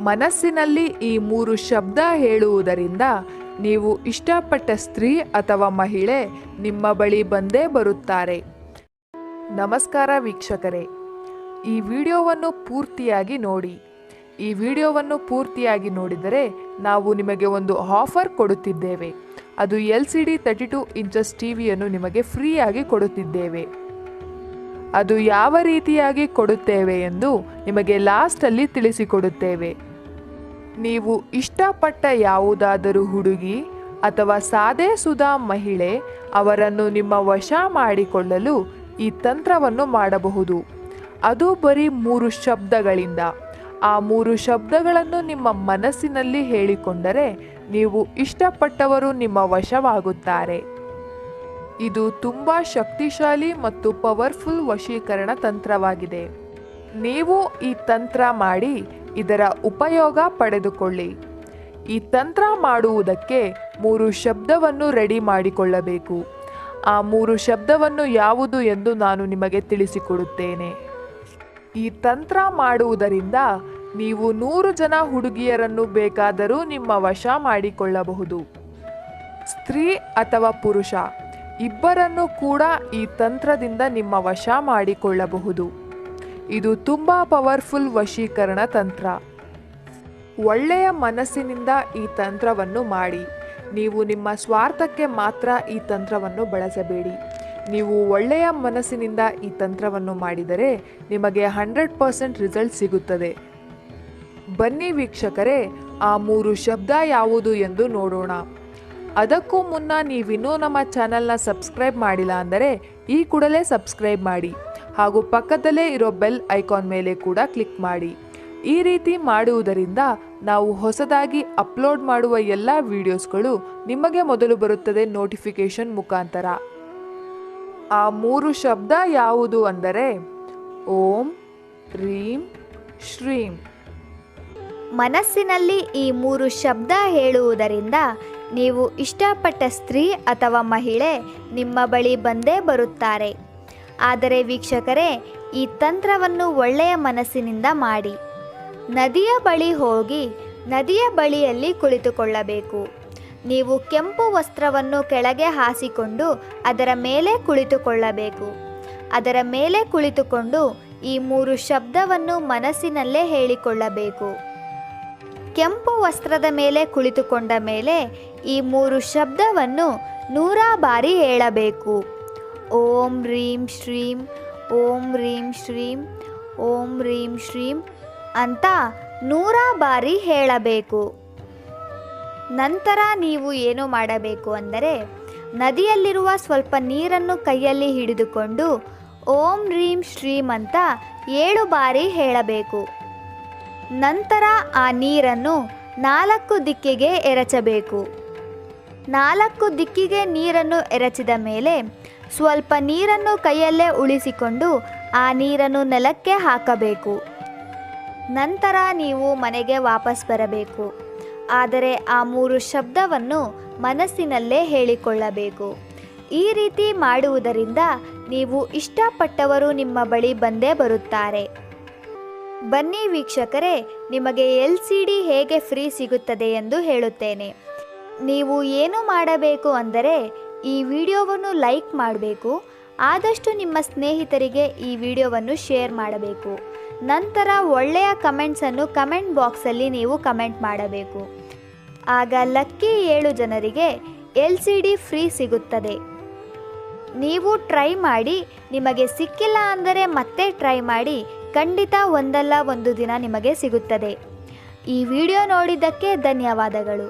ಮನಸ್ಸಿನಲ್ಲಿ ಈ ಮೂರು ಶಬ್ದ ಹೇಳುವುದರಿಂದ ನೀವು ಇಷ್ಟಪಟ್ಟ ಸ್ತ್ರೀ ಅಥವಾ ಮಹಿಳೆ ನಿಮ್ಮ ಬಳಿ ಬಂದೇ ಬರುತ್ತಾರೆ. ನಮಸ್ಕಾರ ವೀಕ್ಷಕರೇ. ಈ ವಿಡಿಯೋವನ್ನು ಪೂರ್ತಿಯಾಗಿ ನೋಡಿ. ಈ ವಿಡಿಯೋವನ್ನು ಪೂರ್ತಿಯಾಗಿ ನೋಡಿದರೆ ನಾವು ನಿಮಗೆ ಒಂದು ಆಫರ್ ಕೊಡುತ್ತಿದ್ದೇವೆ. ಅದು L C D thirty two inches ಟಿವಿಯನ್ನು ನಿಮಗೆ ಫ್ರೀಯಾಗಿ ಕೊಡುತ್ತಿದ್ದೇವೆ. ಅದು ಯಾವ ರೀತಿಯಾಗಿ ಕೊಡುತ್ತೇವೆ ಎಂದು ನಿಮಗೆ ಲಾಸ್ಟಲ್ಲಿ ತಿಳಿಸಿಕೊಡುತ್ತೇವೆ. ನೀವು ಇಷ್ಟಪಟ್ಟ ಯಾವುದಾದರೂ ಹುಡುಗಿ ಅಥವಾ ಸಾದೇ ಸುಧಾ ಮಹಿಳೆ ಅವರನ್ನು ನಿಮ್ಮ ವಶ ಮಾಡಿಕೊಳ್ಳಲು ಈ ತಂತ್ರವನ್ನು ಮಾಡಬಹುದು. ಅದು ಬರೀ ಮೂರು ಶಬ್ದಗಳಿಂದ. ಆ ಮೂರು ಶಬ್ದಗಳನ್ನು ನಿಮ್ಮ ಮನಸ್ಸಿನಲ್ಲಿ ಹೇಳಿಕೊಂಡರೆ ನೀವು ಇಷ್ಟಪಟ್ಟವರು ನಿಮ್ಮ ವಶವಾಗುತ್ತಾರೆ. ಇದು ತುಂಬ ಶಕ್ತಿಶಾಲಿ ಮತ್ತು ಪವರ್ಫುಲ್ ವಶೀಕರಣ ತಂತ್ರವಾಗಿದೆ. ನೀವು ಈ ತಂತ್ರ ಮಾಡಿ ಇದರ ಉಪಯೋಗ ಪಡೆದುಕೊಳ್ಳಿ. ಈ ತಂತ್ರ ಮಾಡುವುದಕ್ಕೆ ಮೂರು ಶಬ್ದವನ್ನು ರೆಡಿ ಮಾಡಿಕೊಳ್ಳಬೇಕು. ಆ ಮೂರು ಶಬ್ದವನ್ನು ಯಾವುದು ಎಂದು ನಾನು ನಿಮಗೆ ತಿಳಿಸಿಕೊಡುತ್ತೇನೆ. ಈ ತಂತ್ರ ಮಾಡುವುದರಿಂದ ನೀವು ನೂರು ಜನ ಹುಡುಗಿಯರನ್ನು ಬೇಕಾದರೂ ನಿಮ್ಮ ವಶ ಮಾಡಿಕೊಳ್ಳಬಹುದು. ಸ್ತ್ರೀ ಅಥವಾ ಪುರುಷ, ಇಬ್ಬರನ್ನು ಕೂಡ ಈ ತಂತ್ರದಿಂದ ನಿಮ್ಮ ವಶ ಮಾಡಿಕೊಳ್ಳಬಹುದು. ಇದು ತುಂಬ ಪವರ್ಫುಲ್ ವಶೀಕರಣ ತಂತ್ರ. ಒಳ್ಳೆಯ ಮನಸ್ಸಿನಿಂದ ಈ ತಂತ್ರವನ್ನು ಮಾಡಿ. ನೀವು ನಿಮ್ಮ ಸ್ವಾರ್ಥಕ್ಕೆ ಮಾತ್ರ ಈ ತಂತ್ರವನ್ನು ಬಳಸಬೇಡಿ. ನೀವು ಒಳ್ಳೆಯ ಮನಸ್ಸಿನಿಂದ ಈ ತಂತ್ರವನ್ನು ಮಾಡಿದರೆ ನಿಮಗೆ ಹಂಡ್ರೆಡ್ ಪರ್ಸೆಂಟ್ ರಿಸಲ್ಟ್ ಸಿಗುತ್ತದೆ. ಬನ್ನಿ ವೀಕ್ಷಕರೇ, ಆ ಮೂರು ಶಬ್ದ ಯಾವುದು ಎಂದು ನೋಡೋಣ. ಅದಕ್ಕೂ ಮುನ್ನ ನೀವಿನ್ನೂ ನಮ್ಮ ಚಾನಲ್ನ ಸಬ್ಸ್ಕ್ರೈಬ್ ಮಾಡಿಲ್ಲ ಅಂದರೆ ಈ ಕೂಡಲೇ ಸಬ್ಸ್ಕ್ರೈಬ್ ಮಾಡಿ. ಹಾಗೂ ಪಕ್ಕದಲ್ಲೇ ಇರೋ ಬೆಲ್ ಐಕಾನ್ ಮೇಲೆ ಕೂಡ ಕ್ಲಿಕ್ ಮಾಡಿ. ಈ ರೀತಿ ಮಾಡುವುದರಿಂದ ನಾವು ಹೊಸದಾಗಿ ಅಪ್ಲೋಡ್ ಮಾಡುವ ಎಲ್ಲ ವಿಡಿಯೋಸ್ಗಳು ನಿಮಗೆ ಮೊದಲು ಬರುತ್ತದೆ ನೋಟಿಫಿಕೇಶನ್ ಮುಖಾಂತರ. ಆ ಮೂರು ಶಬ್ದ ಯಾವುದು ಅಂದರೆ ಓಂ, ರೀಂ, ಶ್ರೀಂ. ಮನಸ್ಸಿನಲ್ಲಿ ಈ ಮೂರು ಶಬ್ದ ಹೇಳುವುದರಿಂದ ನೀವು ಇಷ್ಟಪಟ್ಟ ಸ್ತ್ರೀ ಅಥವಾ ಮಹಿಳೆ ನಿಮ್ಮ ಬಳಿ ಬಂದೇ ಬರುತ್ತಾರೆ. ಆದರೆ ವೀಕ್ಷಕರೇ, ಈ ತಂತ್ರವನ್ನು ಒಳ್ಳೆಯ ಮನಸ್ಸಿನಿಂದ ಮಾಡಿ. ನದಿಯ ಬಳಿ ಹೋಗಿ ನದಿಯ ಬಳಿಯಲ್ಲಿ ಕುಳಿತುಕೊಳ್ಳಬೇಕು. ನೀವು ಕೆಂಪು ವಸ್ತ್ರವನ್ನು ಕೆಳಗೆ ಹಾಸಿಕೊಂಡು ಅದರ ಮೇಲೆ ಕುಳಿತುಕೊಳ್ಳಬೇಕು. ಅದರ ಮೇಲೆ ಕುಳಿತುಕೊಂಡು ಈ ಮೂರು ಶಬ್ದವನ್ನು ಮನಸ್ಸಿನಲ್ಲೇ ಹೇಳಿಕೊಳ್ಳಬೇಕು. ಕೆಂಪು ವಸ್ತ್ರದ ಮೇಲೆ ಕುಳಿತುಕೊಂಡ ಮೇಲೆ ಈ ಮೂರು ಶಬ್ದವನ್ನು ನೂರ ಬಾರಿ ಹೇಳಬೇಕು. ಓಂ ರೀಂ ಶ್ರೀಂ, ಓಂ ರೀಂ ಶ್ರೀಂ, ಓಂ ರೀಂ ಶ್ರೀಂ ಅಂತ ನೂರ ಬಾರಿ ಹೇಳಬೇಕು. ನಂತರ ನೀವು ಏನು ಮಾಡಬೇಕು ಅಂದರೆ ನದಿಯಲ್ಲಿರುವ ಸ್ವಲ್ಪ ನೀರನ್ನು ಕೈಯಲ್ಲಿ ಹಿಡಿದುಕೊಂಡು ಓಂ ರೀಂ ಶ್ರೀಂ ಅಂತ ಏಳು ಬಾರಿ ಹೇಳಬೇಕು. ನಂತರ ಆ ನೀರನ್ನು ನಾಲ್ಕು ದಿಕ್ಕಿಗೆ ಎರಚಬೇಕು. ನಾಲ್ಕು ದಿಕ್ಕಿಗೆ ನೀರನ್ನು ಎರಚಿದ ಮೇಲೆ ಸ್ವಲ್ಪ ನೀರನ್ನು ಕೈಯಲ್ಲೇ ಉಳಿಸಿಕೊಂಡು ಆ ನೀರನ್ನು ನೆಲಕ್ಕೆ ಹಾಕಬೇಕು. ನಂತರ ನೀವು ಮನೆಗೆ ವಾಪಸ್ ಬರಬೇಕು. ಆದರೆ ಆ ಮೂರು ಶಬ್ದವನ್ನು ಮನಸ್ಸಿನಲ್ಲೇ ಹೇಳಿಕೊಳ್ಳಬೇಕು. ಈ ರೀತಿ ಮಾಡುವುದರಿಂದ ನೀವು ಇಷ್ಟಪಟ್ಟವರು ನಿಮ್ಮ ಬಳಿ ಬಂದೇ ಬರುತ್ತಾರೆ. ಬನ್ನಿ ವೀಕ್ಷಕರೇ, ನಿಮಗೆ ಎಲ್ ಸಿ ಡಿ ಹೇಗೆ ಫ್ರೀ ಸಿಗುತ್ತದೆ ಎಂದು ಹೇಳುತ್ತೇನೆ. ನೀವು ಏನು ಮಾಡಬೇಕು ಅಂದರೆ ಈ ವಿಡಿಯೋವನ್ನು ಲೈಕ್ ಮಾಡಬೇಕು. ಆದಷ್ಟು ನಿಮ್ಮ ಸ್ನೇಹಿತರಿಗೆ ಈ ವಿಡಿಯೋವನ್ನು ಶೇರ್ ಮಾಡಬೇಕು. ನಂತರ ಒಳ್ಳೆಯ ಕಮೆಂಟ್ಸನ್ನು ಕಮೆಂಟ್ ಬಾಕ್ಸಲ್ಲಿ ನೀವು ಕಮೆಂಟ್ ಮಾಡಬೇಕು. ಆಗ ಲಕ್ಕಿ ಏಳು ಜನರಿಗೆ ಎಲ್ ಸಿ ಡಿ ಫ್ರೀ ಸಿಗುತ್ತದೆ. ನೀವು ಟ್ರೈ ಮಾಡಿ, ನಿಮಗೆ ಸಿಕ್ಕಿಲ್ಲ ಅಂದರೆ ಮತ್ತೆ ಟ್ರೈ ಮಾಡಿ, ಖಂಡಿತ ಒಂದಲ್ಲ ಒಂದು ದಿನ ನಿಮಗೆ ಸಿಗುತ್ತದೆ. ಈ ವಿಡಿಯೋ ನೋಡಿದ್ದಕ್ಕೆ ಧನ್ಯವಾದಗಳು.